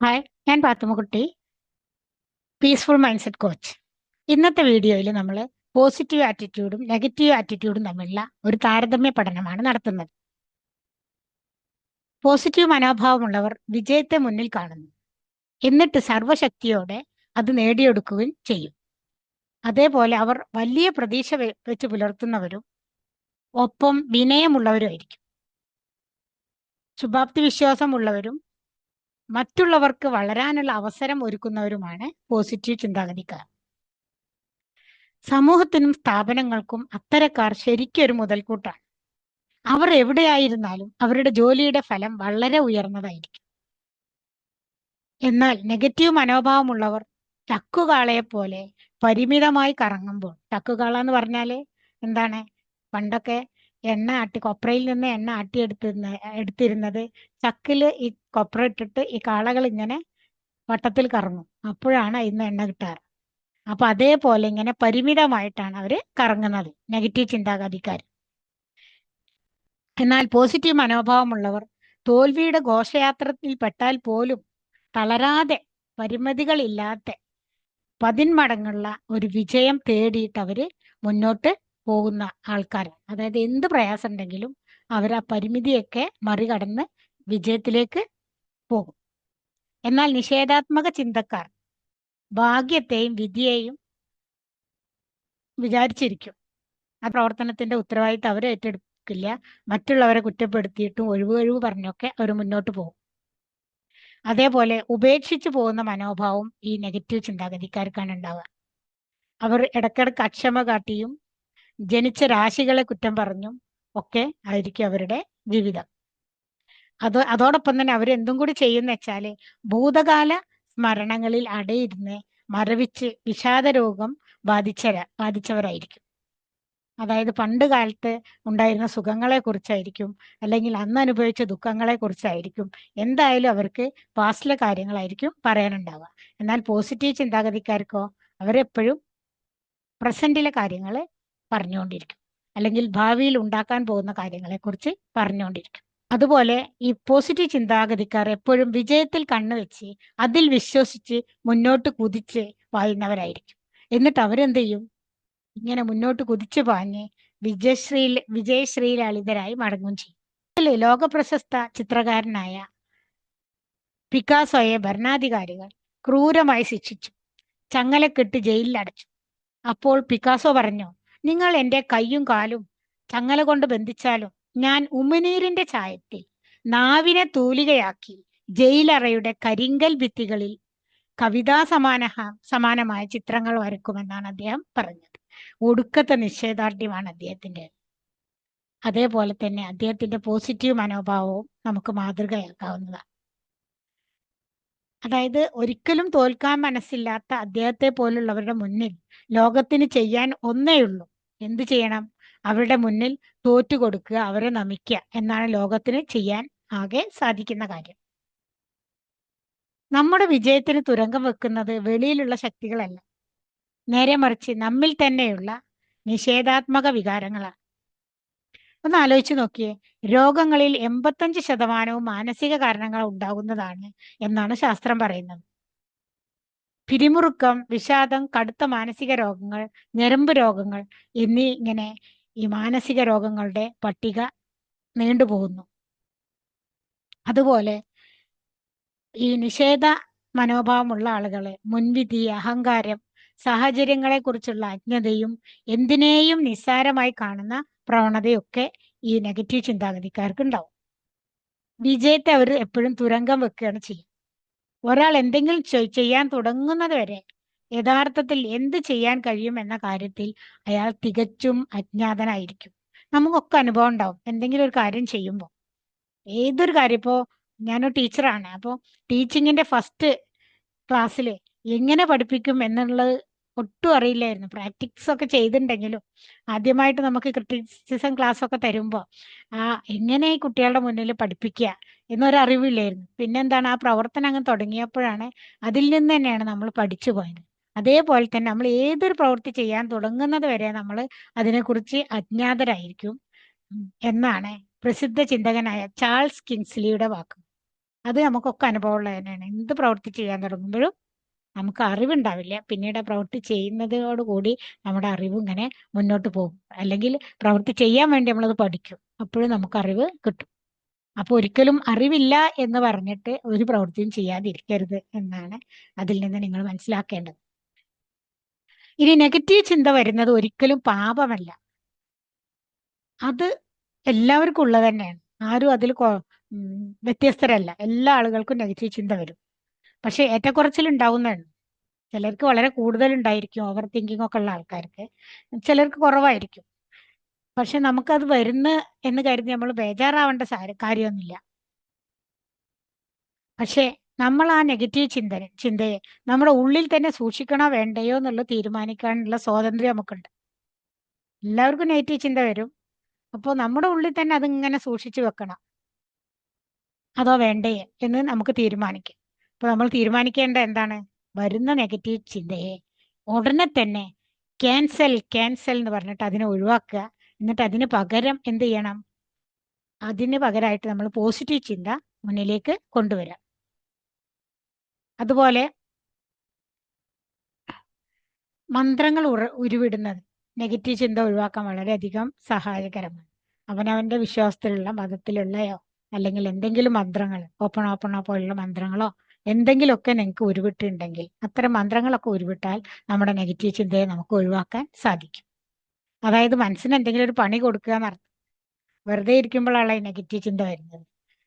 Hi ഞാൻ Pathummakutty peaceful mindset coach ഇന്നത്തെ വീഡിയോയിൽ നമ്മൾ പോസിറ്റീവ് ആറ്റിറ്റ്യൂഡും നെഗറ്റീവ് ആറ്റിറ്റ്യൂഡും തമ്മിലുള്ള ഒരു താരതമ്യ പഠനമാണ് നടത്തുന്നത്. പോസിറ്റീവ് മനോഭാവമുള്ളവർ വിജയത്തെ മുന്നിൽ കാണുന്നു. എന്നിട്ട് സർവശക്തിയോടെ അത് നേടിയെടുക്കുകയും ചെയ്യും. അതേപോലെ അവർ വലിയ പ്രതീക്ഷ വെച്ച് പുലർത്തുന്നവരും ഒപ്പം വിനയമുള്ളവരുമായിരിക്കും. ശുഭാപ്തി വിശ്വാസമുള്ളവരും മറ്റുള്ളവർക്ക് വളരാനുള്ള അവസരം ഒരുക്കുന്നവരുമാണ് പോസിറ്റീവ് ചിന്താഗതിക്കാർ. സമൂഹത്തിനും സ്ഥാപനങ്ങൾക്കും അത്തരക്കാർ ശരിക്കൊരു മുതൽക്കൂട്ടാണ്. അവർ എവിടെയായിരുന്നാലും അവരുടെ ജോലിയുടെ ഫലം വളരെ ഉയർന്നതായിരിക്കും. എന്നാൽ നെഗറ്റീവ് മനോഭാവമുള്ളവർ ചക്കുകാളയെ പോലെ പരിമിതമായി കറങ്ങുമ്പോൾ ചക്കുകാള എന്ന് പറഞ്ഞാൽ എന്താണ്? പണ്ടൊക്കെ എണ്ണ ആട്ടി കൊപ്രയിൽ നിന്ന് എണ്ണ ആട്ടി എടുത്തിരുന്ന എടുത്തിരുന്നത്. ചക്കിൽ ഈ കൊപ്ര ഇട്ടിട്ട് ഈ കാളകൾ ഇങ്ങനെ വട്ടത്തിൽ കറങ്ങും. അപ്പോഴാണ് ഇന്ന് എണ്ണ കിട്ടാറ്. അപ്പൊ അതേപോലെ ഇങ്ങനെ പരിമിതമായിട്ടാണ് അവർ കറങ്ങുന്നത്. നെഗറ്റീവ് ചിന്താഗതിക്കാർ എന്നാൽ പോസിറ്റീവ് മനോഭാവമുള്ളവർ തോൽവിയുടെ ഘോഷയാത്രത്തിൽ പെട്ടാൽ പോലും തളരാതെ പരിമിതികളില്ലാത്ത പതിന്മടങ്ങുള്ള ഒരു വിജയം തേടിയിട്ട് അവർ മുന്നോട്ട് പോകുന്ന ആൾക്കാരാണ് അതായത് എന്ത് പ്രയാസം ഉണ്ടെങ്കിലും അവർ ആ പരിമിതിയൊക്കെ മറികടന്ന് വിജയത്തിലേക്ക് പോകും. എന്നാൽ നിഷേധാത്മക ചിന്തക്കാർ ഭാഗ്യത്തെയും വിധിയെയും വിചാരിച്ചിരിക്കും. ആ പ്രവർത്തനത്തിന്റെ ഉത്തരവാദിത്തം അവരെ ഏറ്റെടുക്കില്ല. മറ്റുള്ളവരെ കുറ്റപ്പെടുത്തിയിട്ടും ഒഴിവ് ഒഴിവ് പറഞ്ഞൊക്കെ അവർ മുന്നോട്ട് പോകും. അതേപോലെ ഉപേക്ഷിച്ചു പോകുന്ന മനോഭാവം ഈ നെഗറ്റീവ് ചിന്താഗതിക്കാർക്കാണ് ഉണ്ടാവുക. അവർ ഇടയ്ക്കിടയ്ക്ക് അക്ഷമ കാട്ടിയും ജനിച്ച രാശികളെ കുറ്റം പറഞ്ഞും ഒക്കെ ആയിരിക്കും അവരുടെ ജീവിതം. അത് അതോടൊപ്പം തന്നെ അവരെന്തും കൂടി ചെയ്യുന്ന വെച്ചാൽ ഭൂതകാല സ്മരണങ്ങളിൽ അടയിരുന്ന് മരവിച്ച് വിഷാദ രോഗം ബാധിച്ചര ബാധിച്ചവരായിരിക്കും. അതായത് പണ്ട് കാലത്ത് ഉണ്ടായിരുന്ന സുഖങ്ങളെ കുറിച്ചായിരിക്കും അല്ലെങ്കിൽ അന്ന് അനുഭവിച്ച ദുഃഖങ്ങളെ കുറിച്ചായിരിക്കും എന്തായാലും അവർക്ക് പാസ്റ്റിലെ കാര്യങ്ങളായിരിക്കും പറയാനുണ്ടാവുക. എന്നാൽ പോസിറ്റീവ് ചിന്താഗതിക്കാർക്കോ അവരെപ്പോഴും പ്രസന്റിലെ കാര്യങ്ങൾ പറഞ്ഞുകൊണ്ടിരിക്കും. അല്ലെങ്കിൽ ഭാവിയിൽ ഉണ്ടാക്കാൻ പോകുന്ന കാര്യങ്ങളെക്കുറിച്ച് പറഞ്ഞുകൊണ്ടിരിക്കും. അതുപോലെ ഈ പോസിറ്റീവ് ചിന്താഗതിക്കാർ എപ്പോഴും വിജയത്തിൽ കണ്ണുവെച്ച് അതിൽ വിശ്വസിച്ച് മുന്നോട്ട് കുതിച്ച് വാഴുന്നവരായിരിക്കും. എന്നിട്ട് അവരെന്ത് ചെയ്യും? ഇങ്ങനെ മുന്നോട്ട് കുതിച്ചു പാഞ്ഞ് വിജയശ്രീ വിജയശ്രീലാളിതരായി മടങ്ങും ചെയ്യും. ഇതിൽ ലോകപ്രശസ്ത ചിത്രകാരനായ പിക്കാസോയെ ഭരണാധികാരികൾ ക്രൂരമായി ശിക്ഷിച്ചു. ചങ്ങലക്കെട്ട് ജയിലിൽ അടച്ചു അപ്പോൾ പിക്കാസോ പറഞ്ഞു നിങ്ങൾ എന്റെ കയ്യും കാലും ചങ്ങല കൊണ്ട് ബന്ധിച്ചാലും ഞാൻ ഉമിനീരിന്റെ ചായത്തിൽ നാവിനെ തൂലികയാക്കി ജയിലറയുടെ കരിങ്കൽ ഭിത്തികളിൽ കവിതാ സമാന സമാനമായ ചിത്രങ്ങൾ വരക്കുമെന്നാണ് അദ്ദേഹം പറഞ്ഞത്. ഒടുക്കത്തെ നിശ്ചയദാർഢ്യമാണ് അദ്ദേഹത്തിന്റെ അതേപോലെ തന്നെ അദ്ദേഹത്തിന്റെ പോസിറ്റീവ് മനോഭാവവും നമുക്ക് മാതൃകയാക്കാവുന്നതാണ്. അതായത് ഒരിക്കലും തോൽക്കാൻ മനസ്സില്ലാത്ത അദ്ദേഹത്തെ പോലുള്ളവരുടെ മുന്നിൽ ലോകത്തിന് ചെയ്യാൻ ഒന്നേ ഉള്ളൂ. എന്ത് ചെയ്യണം? അവരുടെ മുന്നിൽ തോറ്റു കൊടുക്കുക അവരെ നമിക്കുക എന്നാണ് ലോകത്തിന് ചെയ്യാൻ ആകെ സാധിക്കുന്ന കാര്യം. നമ്മുടെ വിജയത്തിന് തുരങ്കം വെക്കുന്നത് വെളിയിലുള്ള ശക്തികളല്ല. നേരെ മറിച്ച് നമ്മിൽ തന്നെയുള്ള നിഷേധാത്മക വികാരങ്ങളാണ്. ഒന്ന് ആലോചിച്ച് നോക്കിയേ രോഗങ്ങളിൽ എൺപത്തഞ്ച് ശതമാനവും മാനസിക കാരണങ്ങൾ ഉണ്ടാകുന്നതാണ് എന്നാണ് ശാസ്ത്രം പറയുന്നത്. പിരിമുറുക്കം വിഷാദം കടുത്ത മാനസിക രോഗങ്ങൾ ഞരമ്പ് രോഗങ്ങൾ എന്നീ ഇങ്ങനെ ഈ മാനസിക രോഗങ്ങളുടെ പട്ടിക നീണ്ടുപോകുന്നു. അതുപോലെ ഈ നിഷേധ മനോഭാവമുള്ള ആളുകളെ മുൻവിധി അഹങ്കാരം സാഹചര്യങ്ങളെ കുറിച്ചുള്ള അജ്ഞതയും എന്തിനേയും നിസ്സാരമായി കാണുന്ന പ്രവണതയൊക്കെ ഈ നെഗറ്റീവ് ചിന്താഗതിക്കാർക്ക് ഉണ്ടാവും വിജയത്തെ അവർ എപ്പോഴും തുരങ്കം വെക്കുകയാണ് ചെയ്യുക ഒരാൾ എന്തെങ്കിലും ചെയ്യാൻ തുടങ്ങുന്നത് വരെ യഥാർത്ഥത്തിൽ എന്ത് ചെയ്യാൻ കഴിയും എന്ന കാര്യത്തിൽ അയാൾ തികച്ചും അജ്ഞാതനായിരിക്കും. നമുക്കൊക്കെ അനുഭവം ഉണ്ടാവും. എന്തെങ്കിലും ഒരു കാര്യം ചെയ്യുമ്പോൾ. ഏതൊരു കാര്യം? ഇപ്പോ ഞാനൊരു ടീച്ചറാണ്. അപ്പോൾ ടീച്ചിങ്ങിന്റെ ഫസ്റ്റ് ക്ലാസ്സിൽ എങ്ങനെ പഠിപ്പിക്കും എന്നുള്ളത് ഒട്ടും അറിയില്ലായിരുന്നു. പ്രാക്ടീസ് ഒക്കെ ചെയ്തിട്ടുണ്ടെങ്കിലും ആദ്യമായിട്ട് നമുക്ക് ക്രിറ്റിസിസം ക്ലാസ് ഒക്കെ തരുമ്പോൾ ആ എങ്ങനെ കുട്ടികളുടെ മുന്നിൽ പഠിപ്പിക്കുക എന്നൊരു അറിവില്ലായിരുന്നു പിന്നെന്താണ് ആ പ്രവർത്തനം അങ്ങ് തുടങ്ങിയപ്പോഴാണ് അതിൽ നിന്ന് തന്നെയാണ് നമ്മൾ പഠിച്ചു പോയത്. അതേപോലെ തന്നെ നമ്മൾ ഏതൊരു പ്രവൃത്തി ചെയ്യാൻ തുടങ്ങുന്നത് വരെ നമ്മൾ അതിനെക്കുറിച്ച് അജ്ഞാതരായിരിക്കും എന്നാണ് പ്രസിദ്ധ ചിന്തകനായ ചാൾസ് കിങ്സ്ലിയുടെ വാക്ക്. അത് നമുക്കൊക്കെ അനുഭവമുള്ളത് തന്നെയാണ്. എന്ത് പ്രവൃത്തി ചെയ്യാൻ തുടങ്ങുമ്പോഴും നമുക്ക് അറിവുണ്ടാവില്ല. പിന്നീട് പ്രവൃത്തി ചെയ്യുന്നതോടുകൂടി നമ്മുടെ അറിവ് ഇങ്ങനെ മുന്നോട്ട് പോകും. അല്ലെങ്കിൽ പ്രവൃത്തി ചെയ്യാൻ വേണ്ടി നമ്മളത് പഠിക്കും. അപ്പോഴും നമുക്ക് അറിവ് കിട്ടും. അപ്പൊ ഒരിക്കലും അറിവില്ല എന്ന് പറഞ്ഞിട്ട് ഒരു പ്രവൃത്തിയും ചെയ്യാതിരിക്കരുത് എന്നാണ് അതിൽ നിന്ന് നിങ്ങൾ മനസ്സിലാക്കേണ്ടത്. ഇനി നെഗറ്റീവ് ചിന്ത വരുന്നത് ഒരിക്കലും പാപമല്ല. അത് എല്ലാവർക്കും ഉള്ളത് തന്നെയാണ്. ആരും അതിൽ വ്യത്യസ്തരല്ല. എല്ലാ ആളുകൾക്കും നെഗറ്റീവ് ചിന്ത വരും. പക്ഷെ ഏറ്റക്കുറച്ചിൽ ഉണ്ടാവുന്നതാണ് ചിലർക്ക് വളരെ കൂടുതൽ ഉണ്ടായിരിക്കും ഓവർ തിങ്കിങ് ഒക്കെ ഉള്ള ആൾക്കാർക്ക്. ചിലർക്ക് കുറവായിരിക്കും. പക്ഷെ നമുക്കത് വരുന്ന എന്ന് കരുതി നമ്മൾ ബേജാറാവേണ്ട കാര്യമൊന്നുമില്ല. പക്ഷേ നമ്മൾ ആ നെഗറ്റീവ് ചിന്ത ചിന്തയെ നമ്മുടെ ഉള്ളിൽ തന്നെ സൂക്ഷിക്കണോ വേണ്ടയോ എന്നുള്ളത് തീരുമാനിക്കാനുള്ള സ്വാതന്ത്ര്യം നമുക്കുണ്ട്. എല്ലാവർക്കും നെഗറ്റീവ് ചിന്ത വരും. അപ്പോൾ നമ്മുടെ ഉള്ളിൽ തന്നെ അതിങ്ങനെ സൂക്ഷിച്ചു വെക്കണം. അതോ വേണ്ടേ എന്ന് നമുക്ക് തീരുമാനിക്കാം. അപ്പോൾ നമ്മൾ തീരുമാനിക്കേണ്ട എന്താണ്? വരുന്ന നെഗറ്റീവ് ചിന്തയെ ഉടനെ തന്നെ ക്യാൻസൽ ക്യാൻസൽ എന്ന് പറഞ്ഞിട്ട് അതിനെ ഒഴിവാക്കുക. എന്നിട്ട് അതിന് പകരം എന്ത് ചെയ്യണം? അതിന് പകരമായിട്ട് നമ്മൾ പോസിറ്റീവ് ചിന്ത മുന്നിലേക്ക് കൊണ്ടുവരാം. അതുപോലെ മന്ത്രങ്ങൾ ഉറ ഉരുവിടുന്നത് നെഗറ്റീവ് ചിന്ത ഒഴിവാക്കാൻ വളരെയധികം സഹായകരമാണ്. അവനവന്റെ വിശ്വാസത്തിലുള്ള മതത്തിലുള്ളയോ അല്ലെങ്കിൽ എന്തെങ്കിലും മന്ത്രങ്ങൾ ഓപ്പൺ ഓപ്പണോ പോലുള്ള മന്ത്രങ്ങളോ എന്തെങ്കിലുമൊക്കെ നിങ്ങൾക്ക് ഉരുവിട്ടുണ്ടെങ്കിൽ അത്തരം മന്ത്രങ്ങളൊക്കെ ഉരുവിട്ടാൽ നമ്മുടെ നെഗറ്റീവ് ചിന്തയെ നമുക്ക് ഒഴിവാക്കാൻ സാധിക്കും. അതായത് മനസ്സിന് എന്തെങ്കിലും ഒരു പണി കൊടുക്കുക എന്നർത്ഥം വെറുതെ ഇരിക്കുമ്പോഴാണ് ഈ നെഗറ്റീവ് ചിന്ത വരുന്നത്.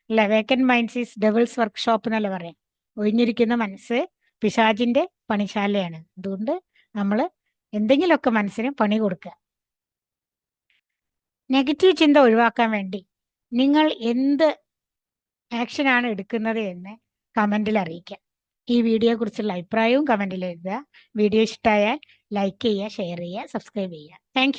അല്ലെ? Vacant minds is devil's workshop എന്നല്ലേ പറയാം. ഒഴിഞ്ഞിരിക്കുന്ന മനസ്സ് പിശാചിന്റെ പണിശാലയാണ്. അതുകൊണ്ട് നമ്മൾ എന്തെങ്കിലുമൊക്കെ മനസ്സിന് പണി കൊടുക്കുക. നെഗറ്റീവ് ചിന്ത ഒഴിവാക്കാൻ വേണ്ടി നിങ്ങൾ എന്ത് ആക്ഷനാണ് എടുക്കുന്നത് എന്ന് കമന്റിൽ അറിയിക്കാം ഈ വീഡിയോയെ കുറിച്ചുള്ള അഭിപ്രായവും കമന്റിൽ എഴുതുക. വീഡിയോ ഇഷ്ടമായാൽ ലൈക്ക് ചെയ്യുക ഷെയർ ചെയ്യുക സബ്സ്ക്രൈബ് ചെയ്യുക. താങ്ക്